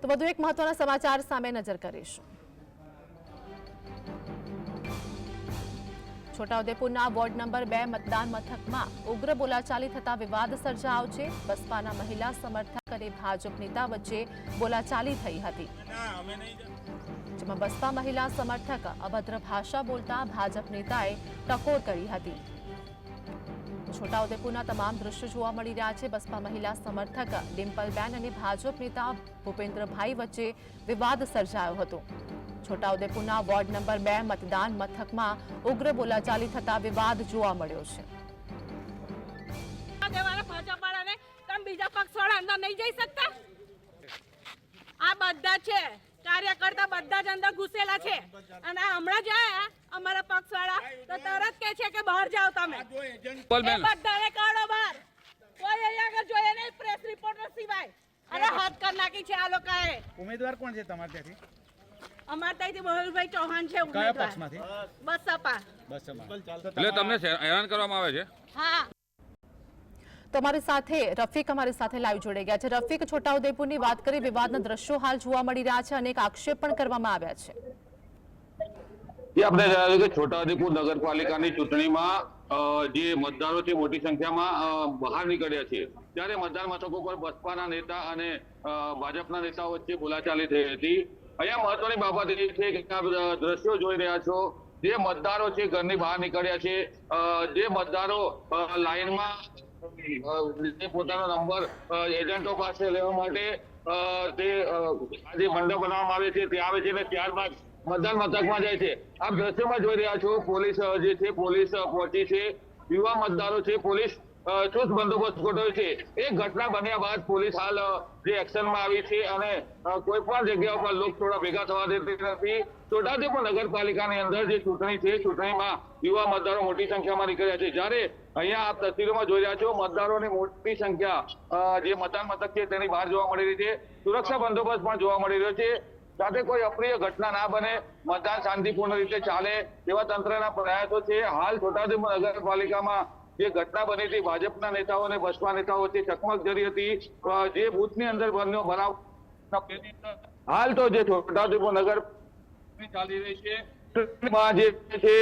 તો વધુ એક મહત્વના સમાચાર સામે નજર કરીશું. છોટાઉદેપુરના વોર્ડ નંબર બે મતદાન મથકમાં ઉગ્ર બોલાચાલી થતા વિવાદ સર્જાયો છે. બસપાના મહિલા સમર્થક અને ભાજપ નેતા વચ્ચે બોલાચાલી થઈ હતી. જેમાં બસપા મહિલા સમર્થક અભદ્ર ભાષા બોલતા ભાજપ નેતાએ ટકોર કરી હતી. છોટાઉદેપુરના તમામ દ્રશ્યો જોવા મળી રહ્યા છે. બસપા મહિલા સમર્થક ડિમ્પલબેન અને ભાજપ નેતા ભૂપેન્દ્રભાઈ વચ્ચે વિવાદ સર્જાયો હતો. છોટાઉદેપુરના વોર્ડ નંબર બે મતદાન મથકમાં ઉગ્ર બોલાચાલી થતા વિવાદ જોવા મળ્યો છે. બીજા પક્ષ અંદર નહીં જઈ શકતા? આ બધા છે. કાર્યકર્તા બધા જ અંદર ઘૂસેલા છે. અને હમણાં જાય અમારા પક્ષ વાળા તો તરત કે છે કે બહાર જાઓ તમે. બધાને કાઢો બહાર. કોઈ અહીંયા આગળ જોઈએ નહીં પ્રેસ રિપોર્ટર સિવાય. અરે હાથ કર નાખી છે આ લોકોએ. ઉમેદવાર કોણ છે તમારે ત્યાંથી? અમારે ત્યાંથી મયુરભાઈ ચૌહાણ છે કયા પક્ષમાંથી? બસ સપા. એટલે તમને હેરાન કરવામાં આવે છે? હા. તો સાથે રફીક અમારી સાથે લાઈવ જોડાઈ ગયા છે. રફીક છોટાઉદેપુરની વાત કરી વિવાદના દ્રશ્યો હાલ જોવા મળી રહ્યા છે. અનેક આક્ષેપ પણ કરવામાં આવ્યા છે. એ આપણે જણાવ્યું કે છોટાઉદેપુર નગરપાલિકાની ચૂંટણીમાં જે મતદારો છે મોટી સંખ્યામાં બહાર નીકળ્યા છે. ત્યારે મતદાન મથકો પર બસપાના નેતા અને ભાજપના નેતાઓ વચ્ચે બોલાચાલી થઈ હતી. અહીંયા મહત્વની બાબત એ છે કે આ દ્રશ્યો જોઈ રહ્યા છો. જે મતદારો છે ઘરની બહાર નીકળ્યા છે. જે મતદારો લાઇનમાં પોતાનો નંબર એજન્ટો પાસે લેવા માટે તે જે મંડપ બનાવવામાં આવે છે. તે આવે છે અને ત્યારબાદ મતદાન મથકમાં જાય છે. આપ દ્રશ્યમાં જોઈ રહ્યા છો, પોલીસ જે છે, પોલીસ પહોંચી છે. યુવા મતદારો છે, પોલીસ ચુસ્ત બંદોબસ્ત ગોઠવ્યો છે. એક ઘટના બન્યા બાદ પોલીસ હાલ જે એક્શનમાં આવી છે અને કોઈ પણ જગ્યા પર લોક થોડા ભેગા થવા દેતી નથી. છોટાઉદેપુર નગરપાલિકાની અંદર જે ચૂંટણી છે, ચૂંટણીમાં યુવા મતદારો મોટી સંખ્યામાં નીકળ્યા છે. જ્યારે અહીંયા આપ તસવીરોમાં જોઈ રહ્યા છો, મતદારોની મોટી સંખ્યા જે મતદાન મથક છે, તેની બહાર જોવા મળી રહી છે. સુરક્ષા બંદોબસ્ત પણ જોવા મળી રહ્યો છે. સાથે કોઈ અપ્રિય ઘટના ના બને, મતદાન શાંતિપૂર્ણ રીતે ચાલે એવા તંત્રના પ્રયાસો છે. હાલ છોટાઉદેપુર નગરપાલિકામાં જે ઘટના બની હતી, ભાજપના નેતાઓ અને બસપા નેતાઓ વચ્ચે ચકમક જરી હતી જે બુથની અંદર બન્યો બનાવ હાલ તો જે છોટાઉદેપુર નગર ચાલી રહી છે. જે છે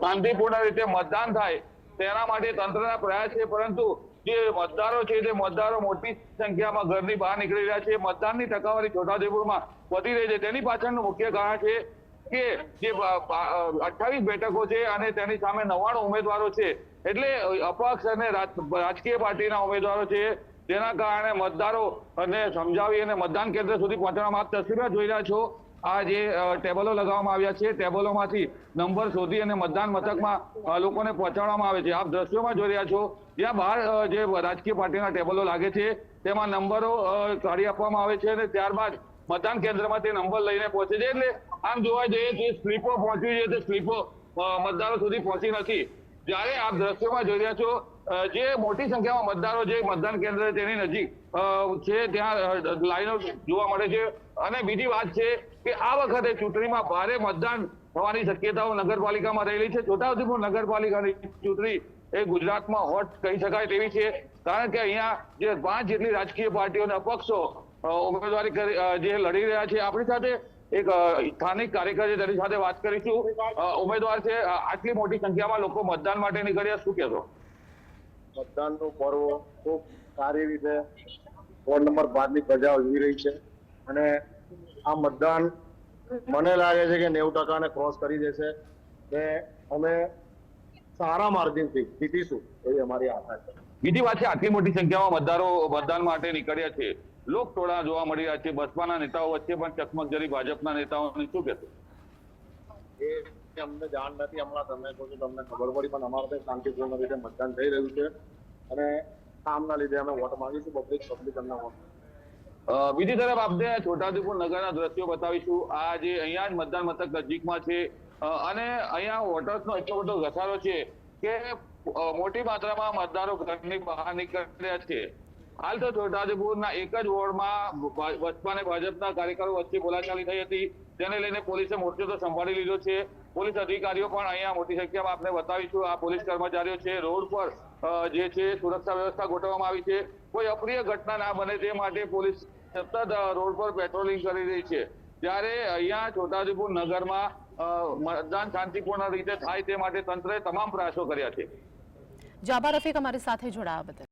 શાંતિપૂર્ણ રીતે મતદાન થાય તેના માટે તંત્રના પ્રયાસ છે, પરંતુ જે મતદારો છે તે મતદારો મોટી સંખ્યામાં ઘરની બહાર નીકળી રહ્યા છે. મતદાનની ટકાવારી છોટાઉદેપુરમાં વધી રહી છે. તેની પાછળનું મુખ્ય કારણ છે કે જે અઠાવીસ બેઠકો છે અને તેની સામે નવ્વાણું ઉમેદવારો છે. એટલે અપક્ષ અને રાજ- રાજકીય પાર્ટીના ઉમેદવારો છે. જેના કારણે મતદારો અને સમજાવી અને મતદાન કેન્દ્ર સુધી પહોંચવામાં આપ તસવીરમાં જોઈ રહ્યા છો. આ જે ટેબલો લગાવવામાં આવ્યા છે, ટેબલોમાંથી નંબર શોધી અને મતદાન મથકમાં લોકોને પહોંચાડવામાં આવે છે. આપ દ્રશ્યોમાં જોઈ રહ્યા છો જ્યાં બહાર જે રાજકીય પાર્ટીના ટેબલો લાગે છે, તેમાં નંબરો કાઢી આપવામાં આવે છે અને ત્યારબાદ મતદાન કેન્દ્રમાં તે નંબર લઈને પહોંચે છે. એટલે આમ જોવા જઈએ તો સ્લીપો પહોંચવી છે તે સ્લીપો મતદારો સુધી પહોંચી નથી. જ્યારે આપ દ્રશ્યોમાં જોઈ રહ્યા છો જે મોટી સંખ્યામાં મતદારો જે મતદાન કેન્દ્ર તેની નજીક છે, ત્યાં લાઈનો જોવા મળે છે. અને બીજી વાત છે કે આ વખતે ચૂંટણીમાં ભારે મતદાન થવાની શક્યતાઓ નગરપાલિકામાં રહેલી છે. છોટાઉદેપુર નગરપાલિકાની ચૂંટણી એ ગુજરાતમાં હોટ કહી શકાય તેવી છે. કારણ કે અહીંયા જે પાંચ જેટલી રાજકીય પાર્ટીઓ અને અપક્ષો ઉમેદવારી જે લડી રહ્યા છે, આપણી સાથે એક સ્થાનિક કાર્યકર છે, તેની સાથે વાત કરીશું. ઉમેદવાર છે આટલી મોટી સંખ્યામાં લોકો મતદાન માટે નીકળ્યા. શું કહેશો? મતદાનનું પર્વ ખૂબ સારી રીતે વોર્ડ નંબર બારની પ્રજા ઉજવી રહી છે. અને આ મતદાન મને લાગે છે કે નેવું ટકાને ક્રોસ કરી દેશે. કે અમે સારા માર્જિનથી જીતીશું એવી અમારી આશા છે. બીજી વાત છે આટલી મોટી સંખ્યામાં મતદારો મતદાન માટે નીકળ્યા છે. લોક ટોળા જોવા મળી રહ્યા છે બસપાના નેતાઓ વચ્ચે પણ ચકમક જરી ભાજપના નેતાઓને શું કહેશો? એ અમને જાણ નથી હમણાં તમે કહો છો તમને ખબર પડી પણ અમારે ત્યાં શાંતિપૂર્ણ રીતે મતદાન થઈ રહ્યું છે. અને કામના લીધે અમે વોટ માંગીશું પબ્લિક પબ્લિક અમને વોટ. બીજી તરફ આપણે છોટાઉદેપુર નગરના દ્રશ્યો બતાવીશું. આ જે અહીંયા જ મતદાન મથક નજીકમાં છે. અને અહીંયા વોટર્સનો એટલો બધો ઘસારો છે કે મોટી માત્રામાં મતદારો ઘરની બહાર નીકળ્યા છે. હાલ તો છોટાઉદેપુરના એક જ વોર્ડમાં બસપા અને ભાજપના કાર્યકરો વચ્ચે બોલાચાલી થઈ હતી. તેને લઈને પોલીસે મોરચો તો સંભાળી લીધો છે. પોલીસ અધિકારીઓ પણ અહીંયા મોટી સંખ્યામાં આપણે બતાવીશું. આ પોલીસ કર્મચારીઓ છે, રોડ પર જે છે, સુરક્ષા વ્યવસ્થા ગોઠવવામાં આવી છે. કોઈ અપ્રિય ઘટના ના બને તે માટે પોલીસ સતત રોડ પર પેટ્રોલિંગ કરી રહી છે. ત્યારે અહીંયા છોટાઉદેપુર નગરમાં મતદાન શાંતિપૂર્ણ રીતે થાય તે માટે તંત્રએ તમામ પ્રયાસો કર્યા છે. જાબા રફીક, અમારી સાથે જોડાયા બદલ.